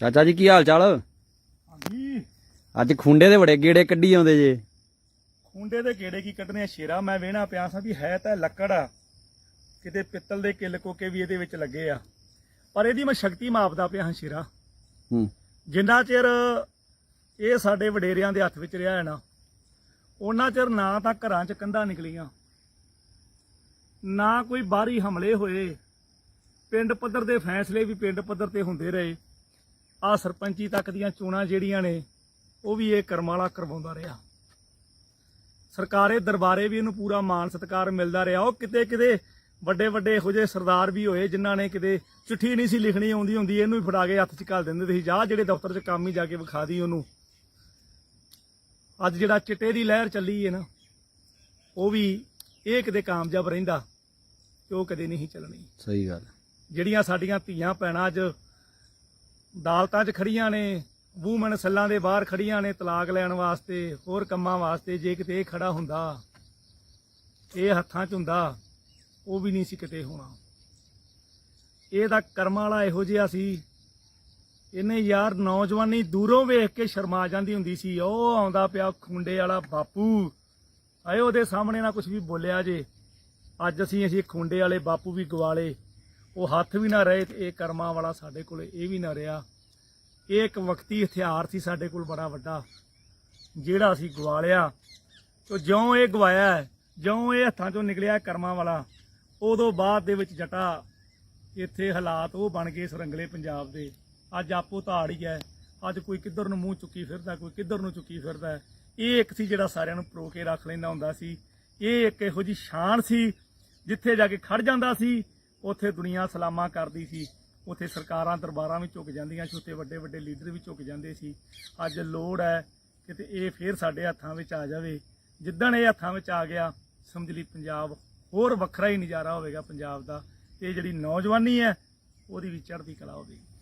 ਚਾਚਾ ਜੀ ਕੀ ਹਾਲ ਚਾਲ? ਹਾਂਜੀ। ਅੱਜ ਖੁੰਡੇ ਦੇ ਬੜੇ ਗੇੜੇ ਕੱਢੀ ਆਉਂਦੇ ਜੇ। ਖੁੰਡੇ ਦੇ ਗੇੜੇ ਕੀ ਕੱਢਣੇ ਆ? ਸ਼ੇਰਾ ਮੈਂ ਵੇਣਾ ਪਿਆ ਸਾਂ ਵੀ ਹੈ ਤਾਂ ਲੱਕੜ ਆ। ਕਿਤੇ ਪਿੱਤਲ ਦੇ ਕਿੱਲ ਕੋਕੇ ਵੀ ਇਹਦੇ ਵਿੱਚ ਲੱਗੇ ਆ। ਪਰ ਇਹਦੀ ਮੈਂ ਸ਼ਕਤੀ ਮਾਪਦਾ ਪਿਆ ਹਾਂ ਸ਼ੇਰਾ। ਹੂੰ। ਜਿੰਨਾ ਚਿਰ ਇਹ ਸਾਡੇ ਵਡੇਰਿਆਂ ਦੇ ਹੱਥ ਵਿੱਚ ਰਿਹਾ ਹੈ ਨਾ ਉਹਨਾਂ ਚਿਰ ਨਾ ਤਾਂ ਘਰਾਂ 'ਚ ਕੰਧਾਂ ਨਿਕਲੀਆਂ। ਨਾ ਕੋਈ ਬਾਹਰੀ ਹਮਲੇ ਹੋਏ। ਪਿੰਡ ਪੱਧਰ ਦੇ ਫੈਸਲੇ ਵੀ ਪਿੰਡ ਪੱਧਰ ਤੇ ਹੁੰਦੇ ਰਹੇ। ਆ ਸਰਪੰਚੀ ਤੱਕ ਦੀਆਂ ਚੋਣਾਂ ਜਿਹੜੀਆਂ ਨੇ ਉਹ ਵੀ ਇਹ ਕਰਮਾਲਾ ਕਰਵਾਉਂਦਾ ਰਿਹਾ। ਸਰਕਾਰੇ ਦਰਬਾਰੇ ਵੀ ਇਹਨੂੰ ਪੂਰਾ ਮਾਣ ਸਤਿਕਾਰ ਮਿਲਦਾ ਰਿਹਾ। ਉਹ ਕਿਤੇ ਕਿਤੇ ਵੱਡੇ ਵੱਡੇ ਇਹੋ ਜਿਹੇ ਸਰਦਾਰ ਵੀ ਹੋਏ ਜਿਨ੍ਹਾਂ ਨੇ ਕਿਤੇ ਚਿੱਠੀ ਨਹੀਂ ਸੀ ਲਿਖਣੀ ਆਉਂਦੀ ਹੁੰਦੀ ਇਹਨੂੰ ਹੀ ਫੜਾ ਕੇ ਹੱਥ 'ਚ ਘੱਲ ਦਿੰਦੇ ਸੀ। ਜਾ ਜਿਹੜੇ ਦਫ਼ਤਰ 'ਚ ਕੰਮ ਹੀ ਜਾ ਕੇ ਵਿਖਾ ਦੀ ਉਹਨੂੰ। ਅੱਜ ਜਿਹੜਾ ਚਿੱਟੇ ਦੀ ਲਹਿਰ ਚੱਲੀ ਹੈ ਨਾ ਉਹ ਵੀ ਇਹ ਕਿਤੇ ਕਾਮਯਾਬ ਰਹਿੰਦਾ ਤੇ ਉਹ ਕਦੇ ਨਹੀਂ ਚੱਲਣੀ। ਸਹੀ ਗੱਲ। ਜਿਹੜੀਆਂ ਸਾਡੀਆਂ ਧੀਆਂ ਭੈਣਾਂ ਅੱਜ ਅਦਾਲਤਾਂ 'ਚ ਖੜੀਆਂ ਨੇ, ਵੂਮਨ ਸੱਲਾਂ ਦੇ ਬਾਹਰ ਖੜੀਆਂ ਨੇ ਤਲਾਕ ਲੈਣ ਵਾਸਤੇ, ਹੋਰ ਕੰਮਾਂ ਵਾਸਤੇ ਜੇ ਕਿਤੇ ਇਹ ਖੜਾ ਹੁੰਦਾ, ਇਹ ਹੱਥਾਂ 'ਚ ਹੁੰਦਾ, ਉਹ ਵੀ ਨਹੀਂ ਸੀ ਕਿਤੇ ਹੋਣਾ। ਇਹ ਤਾਂ ਕਰਮਾਂ ਵਾਲਾ ਇਹੋ ਜਿਹਾ ਸੀ। ਇਹਨੇ ਯਾਰ ਨੌਜਵਾਨੀ ਦੂਰੋਂ ਵੇਖ ਕੇ ਸ਼ਰਮਾ ਜਾਂਦੀ ਹੁੰਦੀ ਸੀ, ਉਹ ਆਉਂਦਾ ਪਿਆ ਖੁੰਡੇ ਵਾਲਾ ਬਾਪੂ। ਆਏ ਉਹਦੇ ਸਾਹਮਣੇ ਨਾ ਕੁਝ ਵੀ ਬੋਲਿਆ ਜੇ। ਅੱਜ ਅਸੀਂ ਅਸੀਂ ਖੁੰਡੇ ਵਾਲੇ ਬਾਪੂ ਵੀ ਗਵਾਲੇ। ਉਹ ਹੱਥ ਵੀ ਨਾ ਰਹੇ ਤੇ ਇਹ ਕਰਮਾਂ ਵਾਲਾ ਸਾਡੇ ਕੋਲ ਇਹ ਵੀ ਨਾ ਰਿਹਾ। ਇਹ ਇੱਕ ਵਕਤੀ ਹਥਿਆਰ ਸੀ ਸਾਡੇ ਕੋਲ ਬੜਾ ਵੱਡਾ, ਜਿਹੜਾ ਅਸੀਂ ਗਵਾ ਲਿਆ ਤੇ ਜਿਉਂ ਇਹ ਗਵਾਇਆ ਜਿਉਂ ਇਹ ਹੱਥਾਂ ਚੋਂ ਨਿਕਲਿਆ ਕਰਮਾਂ ਵਾਲਾ, ਉਦੋਂ ਬਾਅਦ ਦੇ ਵਿੱਚ ਜਟਾ ਇੱਥੇ ਹਾਲਾਤ ਉਹ ਬਣ ਗਏ ਸਰੰਗਲੇ ਪੰਜਾਬ ਦੇ। ਅੱਜ ਆਪੋ ਧਾੜ ਹੀ ਹੈ। ਅੱਜ ਕੋਈ ਕਿੱਧਰ ਨੂੰ ਮੂੰਹ ਚੁੱਕੀ ਫਿਰਦਾ, ਕੋਈ ਕਿੱਧਰ ਨੂੰ ਚੁੱਕੀ ਫਿਰਦਾ ਇਹ ਇੱਕ ਸੀ ਜਿਹੜਾ ਸਾਰਿਆਂ ਨੂੰ ਪਰੋ ਕੇ ਰੱਖ ਲੈਂਦਾ ਹੁੰਦਾ ਸੀ। ਇਹ ਇੱਕ ਇਹੋ ਜੀ ਸ਼ਾਨ ਸੀ, ਜਿੱਥੇ ਜਾ ਕੇ ਖੜ ਜਾਂਦਾ ਸੀ ਉੱਥੇ ਦੁਨੀਆ ਸਲਾਮਾਂ ਕਰਦੀ ਸੀ। ਉੱਥੇ ਸਰਕਾਰਾਂ ਦਰਬਾਰਾਂ ਵੀ ਝੁਕ ਜਾਂਦੀਆਂ ਸੀ, ਉੱਥੇ ਵੱਡੇ ਵੱਡੇ ਲੀਡਰ ਵੀ ਝੁਕ ਜਾਂਦੇ ਸੀ। ਅੱਜ ਲੋੜ ਹੈ ਕਿਤੇ ਇਹ ਫੇਰ ਸਾਡੇ ਹੱਥਾਂ ਵਿੱਚ ਆ ਜਾਵੇ। ਜਿੱਦਣ ਇਹ ਹੱਥਾਂ ਵਿੱਚ ਆ ਗਿਆ, ਸਮਝ ਲਈ ਪੰਜਾਬ ਹੋਰ ਵੱਖਰਾ ਹੀ ਨਜ਼ਾਰਾ ਹੋਵੇਗਾ ਪੰਜਾਬ ਦਾ। ਇਹ ਜਿਹੜੀ ਨੌਜਵਾਨੀ ਹੈ, ਉਹਦੀ ਵੀ ਚੜ੍ਹਦੀ ਕਲਾ ਹੋਵੇਗੀ।